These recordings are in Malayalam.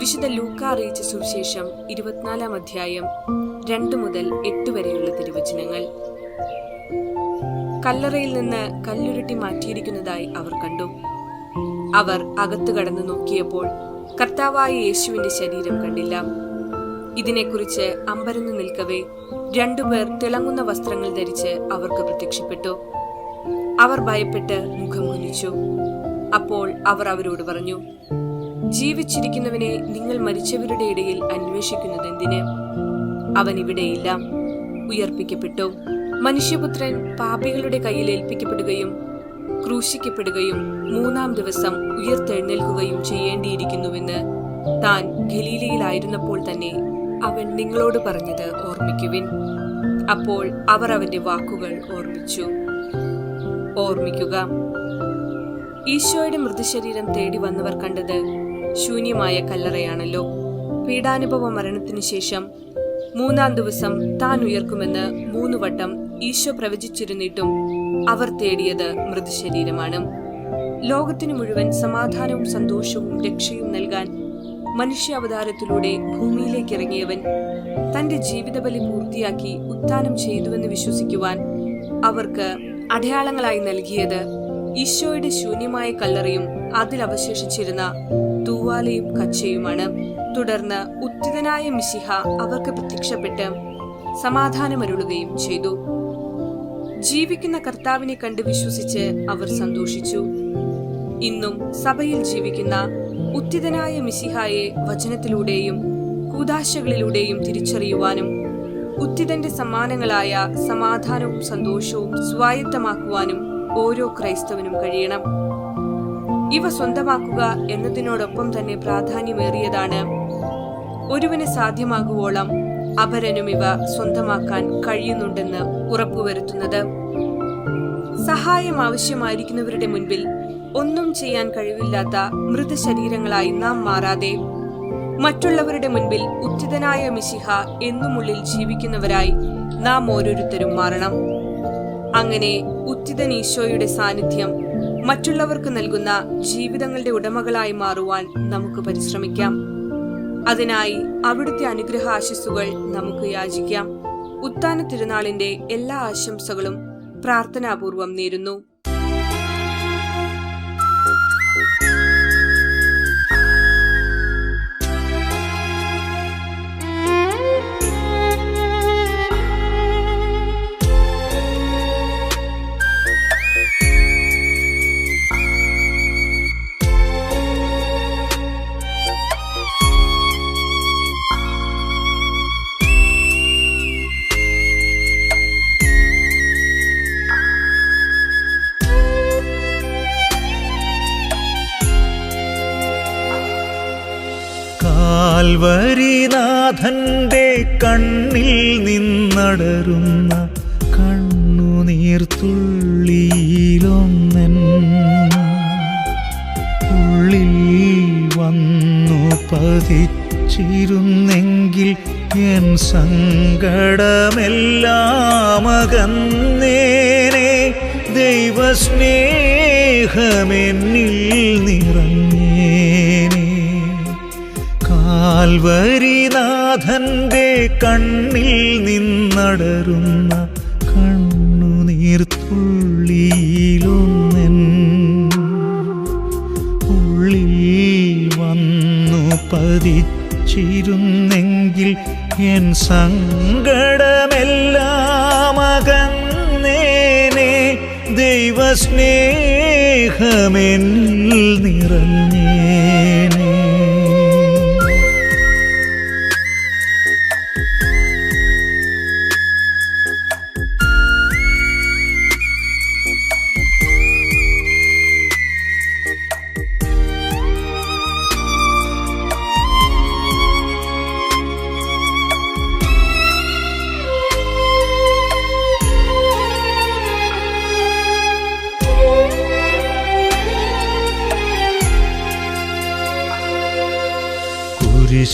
വിശുദ്ധ ലൂക്ക അറിയിച്ച സുവിശേഷം ഇരുപത്തിനാലാം അധ്യായം രണ്ടു മുതൽ എട്ട് വരെയുള്ള തിരുവചനങ്ങൾ. കല്ലറയിൽ നിന്ന് കല്ലുരുട്ടി മാറ്റിയിരിക്കുന്നതായി അവർ കണ്ടു. അവർ അകത്തു കടന്നു നോക്കിയപ്പോൾ കർത്താവായ യേശുവിന്റെ ശരീരം കണ്ടില്ല. ഇതിനെക്കുറിച്ച് അമ്പരന്നു നിൽക്കവേ രണ്ടുപേർ തിളങ്ങുന്ന വസ്ത്രങ്ങൾ ധരിച്ച് അവർക്ക് പ്രത്യക്ഷപ്പെട്ടു. അവർ ഭയപ്പെട്ട് മുഖം കുനിച്ചു. അപ്പോൾ അവർ അവരോട് പറഞ്ഞു ജീവിച്ചിരിക്കുന്നവനെ നിങ്ങൾ മരിച്ചവരുടെ ഇടയിൽ അന്വേഷിക്കുന്നത് എന്തിന്? അവൻ ഇവിടെയില്ല ഉയർപ്പിക്കപ്പെട്ടു. മനുഷ്യപുത്രൻ പാപികളുടെ കയ്യിൽ ഏൽപ്പിക്കപ്പെടുകയും ക്രൂശിക്കപ്പെടുകയും മൂന്നാം ദിവസം ഉയർത്തെഴുന്നേൽക്കുകയും ചെയ്യേണ്ടിയിരിക്കുന്നുവെന്ന് താൻ ഖലീലയിലായിരുന്നപ്പോൾ തന്നെ അവൻ നിങ്ങളോട് പറഞ്ഞത് ഓർമ്മിക്കുവിൻ. അപ്പോൾ അവർ അവന്റെ വാക്കുകൾ ഓർമ്മിച്ചു. ഓർമ്മിക്കുക. ഈശോയുടെ മൃതശരീരം തേടി വന്നവർ കണ്ടത് ശൂന്യമായ കല്ലറയാണല്ലോ. പീഡാനുഭവ മരണത്തിനു ശേഷം മൂന്നാം ദിവസം താൻ ഉയർക്കുമെന്ന് മൂന്നു വട്ടം ഈശോ പ്രവചിച്ചിരുന്നിട്ടും അവർ തേടിയത് മൃതശരീരമാണ്. ലോകത്തിനു മുഴുവൻ സമാധാനവും സന്തോഷവും രക്ഷയും നൽകാൻ മനുഷ്യാവതാരത്തിലൂടെ ഭൂമിയിലേക്ക് ഇറങ്ങിയവൻ തന്റെ ജീവിതബലി പൂർത്തിയാക്കി ഉത്ഥാനം ചെയ്തുവെന്ന് വിശ്വസിക്കുവാൻ അവർക്ക് അടയാളങ്ങളായി നൽകിയത് ഈശോയുടെ ശൂന്യമായ കല്ലറയും അതിൽ അവശേഷിച്ചിരുന്ന തൂവാലയും കച്ചയുമാണ്. തുടർന്ന് ഉത്തിതനായ മിശിഹ അവർക്ക് പ്രത്യക്ഷപ്പെട്ട് സമാധാനമരുളുകയും ചെയ്തു. ജീവിക്കുന്ന കർത്താവിനെ കണ്ട് വിശ്വസിച്ച് അവർ സന്തോഷിച്ചു. ഇന്നും സഭയിൽ ജീവിക്കുന്ന ഉത്തിതനായ മിശിഹായെ വചനത്തിലൂടെയും കൂതാശകളിലൂടെയും തിരിച്ചറിയുവാനും ഉത്തിതന്റെ സമ്മാനങ്ങളായ സമാധാനവും സന്തോഷവും സ്വായത്തമാക്കുവാനും ഓരോ ക്രൈസ്തവനും കഴിയണം. ഇവ സ്വന്തമാക്കുക എന്നതിനോടൊപ്പം തന്നെ പ്രാധാന്യമേറിയതാണ്. ഒരുവന് സാധ്യമാകുവോളം അപരനും ഇവ സ്വന്തമാക്കാൻ കഴിയുന്നുണ്ടെന്ന് ഉറപ്പുവരുത്തുന്നത്. സഹായം ആവശ്യമായിരിക്കുന്നവരുടെ മുൻപിൽ ഒന്നും ചെയ്യാൻ കഴിവില്ലാത്ത മൃതശരീരങ്ങളായി നാം മാറാതെ മറ്റുള്ളവരുടെ മുൻപിൽ ഉത്തിതനായ മിശിഹ എന്നുമുള്ളിൽ ജീവിക്കുന്നവരായി നാം ഓരോരുത്തരും മാറണം. അങ്ങനെ ഉത്തിതൻ ഈശോയുടെ സാന്നിധ്യം മറ്റുള്ളവർക്ക് നൽകുന്ന ജീവിതങ്ങളുടെ ഉടമകളായി മാറുവാൻ നമുക്ക് പരിശ്രമിക്കാം. അതിനായി അവിടുത്തെ അനുഗ്രഹ ആശസ്സുകൾ നമുക്ക് യാചിക്കാം. ഉത്താന തിരുനാളിന്റെ എല്ലാ ആശംസകളും പ്രാർത്ഥനാപൂർവം നേരുന്നു. കാൽവരിനാഥന്റെ കണ്ണിൽ നിന്നടരുന്ന കണ്ണുനീർത്തുള്ളിയിലൊന്നൻ ഉള്ളിൽ വന്നു പതിച്ചിരുന്നെങ്കിൽ എൻ സങ്കടമെല്ലാം അകന്നേനെ ദൈവസ്നേഹമെന്നിൽ നിറഞ്ഞേനെ. കാൽവരിനാഥന്റെ കണ്ണിൽ നിന്നടരുന്ന കണ്ണുനീർത്തുള്ളിയിലൊന്നൻ ഉള്ളിൽ വന്നു പതിച്ചിരുന്നെങ്കിൽ എൻ സങ്കടമെല്ലാം അകന്നേനെ. ദൈവസ്നേഹമെന്നിൽ നിറഞ്ഞേനെ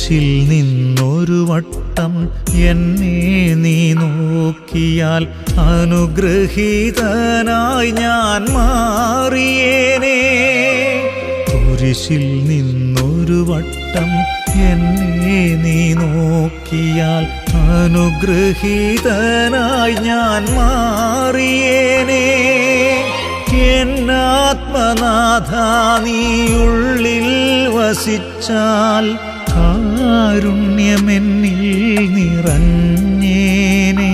കുരിശിൽ നിന്നൊരു വട്ടം എന്നെ നീ നോക്കിയാൽ അനുഗ്രഹീതനായി ഞാൻ മാറിയേനെ. കുരിശിൽ നിന്നൊരു വട്ടം എന്നെ നീ നോക്കിയാൽ അനുഗ്രഹീതനായി ഞാൻ മാറിയേനെ. എന്നാത്മനാഥ ഉള്ളിൽ വസിച്ചാൽ കാരുണ്യമെന്നിൽ നിറഞ്ഞേനെ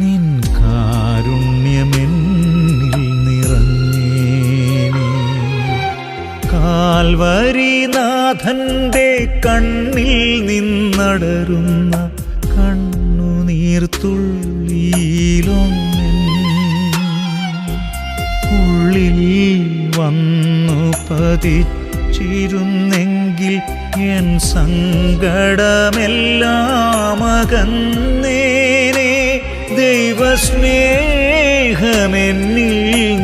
നിൻ കാരുണ്യമെന്നിൽ നിറഞ്ഞേനെ കാൽവരിനാഥന്റെ കണ്ണിൽ നിന്നടരുന്ന കണ്ണുനീർത്തുള്ളിയിലൊന്നും ഉള്ളിൽ വന്നു പതിച്ചിരുന്നെങ്കിൽ എൻ സങ്കടമെല്ലാം അകന്നേനെ ദൈവസ്നേഹമെന്നിൽ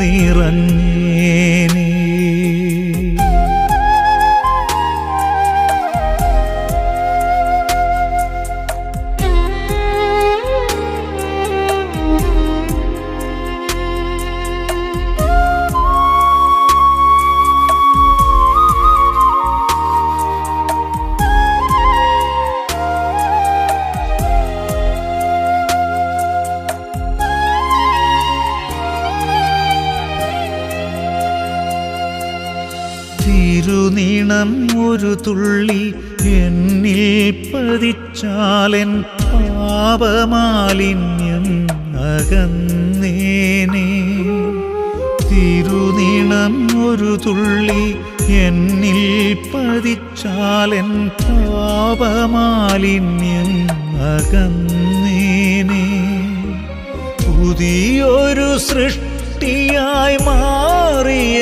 നിറഞ്ഞേനെ ഒരു തുള്ളി എന്നിൽ പതിച്ചാലൻ പാപമാലിന്യം അകന്നേനെ. തിരുനീണം ഒരു തുള്ളി എന്നിൽ പതിച്ചാലൻ പാപമാലിന്യം അകന്നേനെ. പുതിയൊരു സൃഷ്ടിയായി മാറിയെന്നുള്ളം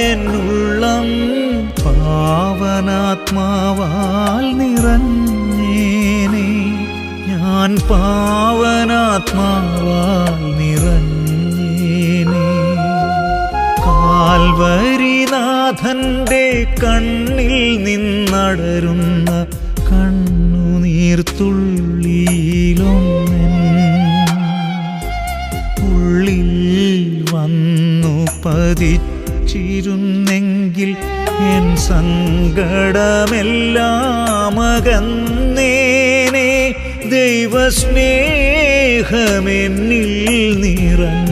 പാവനാത്മാവാൽ നിറഞ്ഞേനെ. ഞാൻ പാവനാത്മാവാൽ നിറഞ്ഞേനെ. കാൽവരിനാഥന്റെ കണ്ണിൽ നിന്നടരുന്ന കണ്ണുനീർത്തുള്ളിയിലൊന്നെൻ എൻ സങ്കടമെല്ലാം അകന്നേനെ ദൈവസ്നേഹമെന്നിൽ നിറഞ്ഞേനെ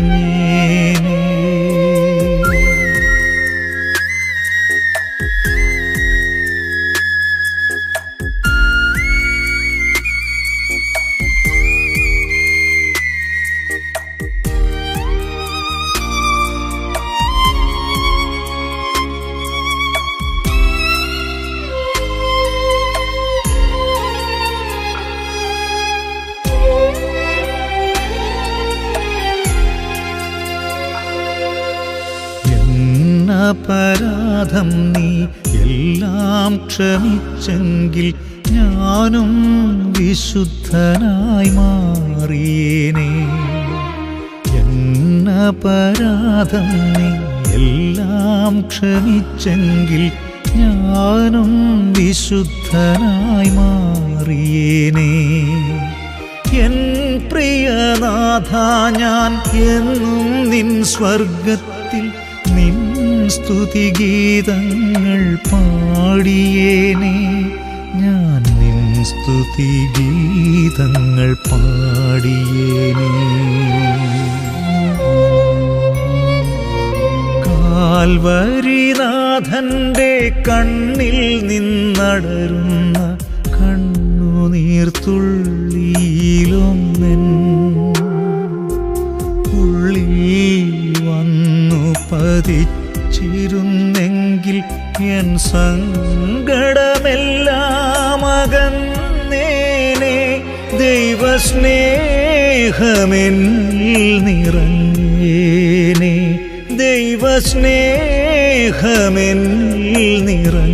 എന്നപരാധം നീ എല്ലാം ക്ഷമിച്ചെങ്കിൽ ഞാനും വിശുദ്ധനായി മാറിയേനെ. എന്നപരാധം നീ എല്ലാം ക്ഷമിച്ചെങ്കിൽ ഞാനും വിശുദ്ധനായി മാറിയേനെ. എൻ പ്രിയനാഥ ഞാൻ എന്നും നിൻ സ്വർഗത്തിൽ സ്തുതിഗീതങ്ങൾ പാടിയേനെ. ഞാൻ നിൻ സ്തുതി സ്തുതിഗീതങ്ങൾ പാടിയേനെ. കാൽവരിനാഥന്റെ കണ്ണിൽ നിന്നടരുന്ന കണ്ണുനീർത്തുള്ളിയിലൊന്നെൻ ദൈവസ്നേഹമെന്നിൽ നിറഞ്ഞേനെ. ദൈവസ്നേഹമെന്നിൽ നിറഞ്ഞേനെ